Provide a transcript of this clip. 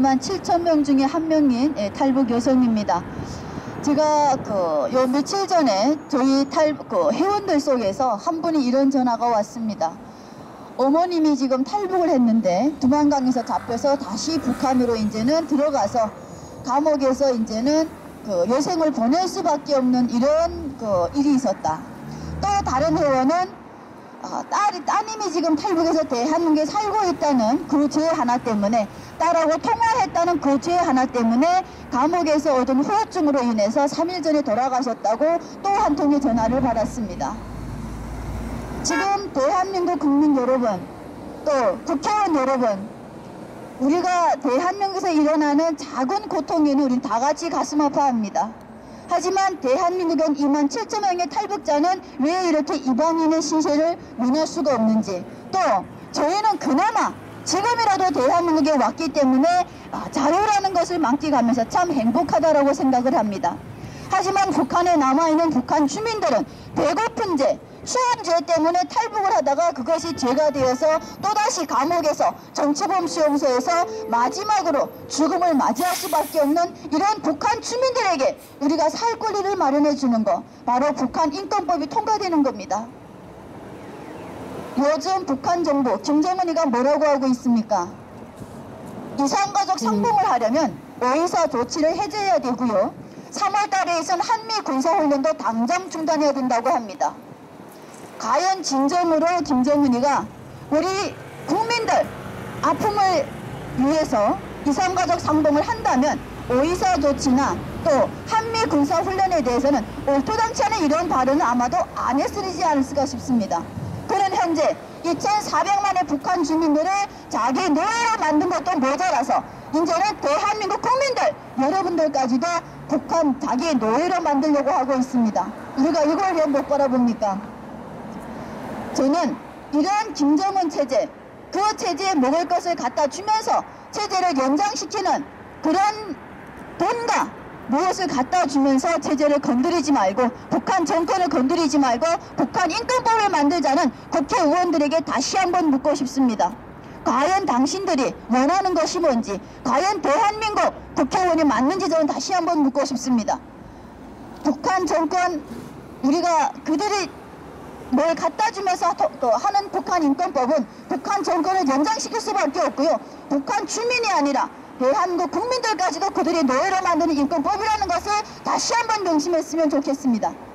2만 7천 명 중에 한 명인 예, 탈북 여성입니다. 제가 그 요 며칠 전에 저희 탈그 회원들 속에서 한 분이 이런 전화가 왔습니다. 어머님이 지금 탈북을 했는데 두만강에서 잡혀서 다시 북한으로 이제는 들어가서 감옥에서 이제는 그 여생을 보낼 수밖에 없는 이런 그 일이 있었다. 또 다른 회원은 아, 딸이 따님이 지금 탈북해서 대한민국에 살고 있다는 그 죄 하나 때문에 딸하고 통화했다는 그 죄 하나 때문에 감옥에서 얻은 후유증으로 인해서 3일 전에 돌아가셨다고 또 한 통의 전화를 받았습니다. 지금 대한민국 국민 여러분, 또 국회의원 여러분, 우리가 대한민국에서 일어나는 작은 고통에는 우린 다 같이 가슴 아파합니다. 하지만 대한민국엔 2만 7천 명의 탈북자는 왜 이렇게 이방인의 신세를 면할 수가 없는지 또 저희는 그나마 지금이라도 대한민국에 왔기 때문에 아, 자유라는 것을 만끽하면서 참 행복하다라고 생각을 합니다. 하지만 북한에 남아있는 북한 주민들은 배고픈 죄, 추운 죄 때문에 탈북을 하다가 그것이 죄가 되어서 또다시 감옥에서 정치범 수용소에서 마지막으로 죽음을 맞이할 수밖에 없는 이런 북한 주민들에게 우리가 살 권리를 마련해 주는 거 바로 북한 인권법이 통과되는 겁니다. 요즘 북한 정부 김정은이가 뭐라고 하고 있습니까? 이산가족 상봉을 하려면 오이사 조치를 해제해야 되고요. 3월 달에 있은 한미 군사훈련도 당장 중단해야 된다고 합니다. 과연 진정으로 김정은이가 우리 국민들 아픔을 위해서 이산가족 상봉을 한다면 오이사 조치나 또 한미 군사훈련에 대해서는 얼토당치 않은 이런 발언은 아마도 안 했으리지 않을까 싶습니다. 그는 현재 2,400만의 북한 주민들을 자기 노예로 만든 것도 모자라서 이제는 대한민국 국민들 여러분들까지도 북한 자기 노예로 만들려고 하고 있습니다. 우리가 이걸 왜 못 바라봅니까? 저는 이러한 김정은 체제, 그 체제에 먹을 것을 갖다 주면서 체제를 연장시키는 그런 돈과 무엇을 갖다 주면서 체제를 건드리지 말고 북한 정권을 건드리지 말고 북한 인권법을 만들자는 국회의원들에게 다시 한번 묻고 싶습니다. 과연 당신들이 원하는 것이 뭔지 과연 대한민국 국회의원이 맞는지 저는 다시 한번 묻고 싶습니다. 북한 정권 우리가 그들이 뭘 갖다 주면서 하는 북한 인권법은 북한 정권을 연장시킬 수밖에 없고요. 북한 주민이 아니라 대한민국 국민들까지도 그들이 노예로 만드는 인권법이라는 것을 다시 한번 명심했으면 좋겠습니다.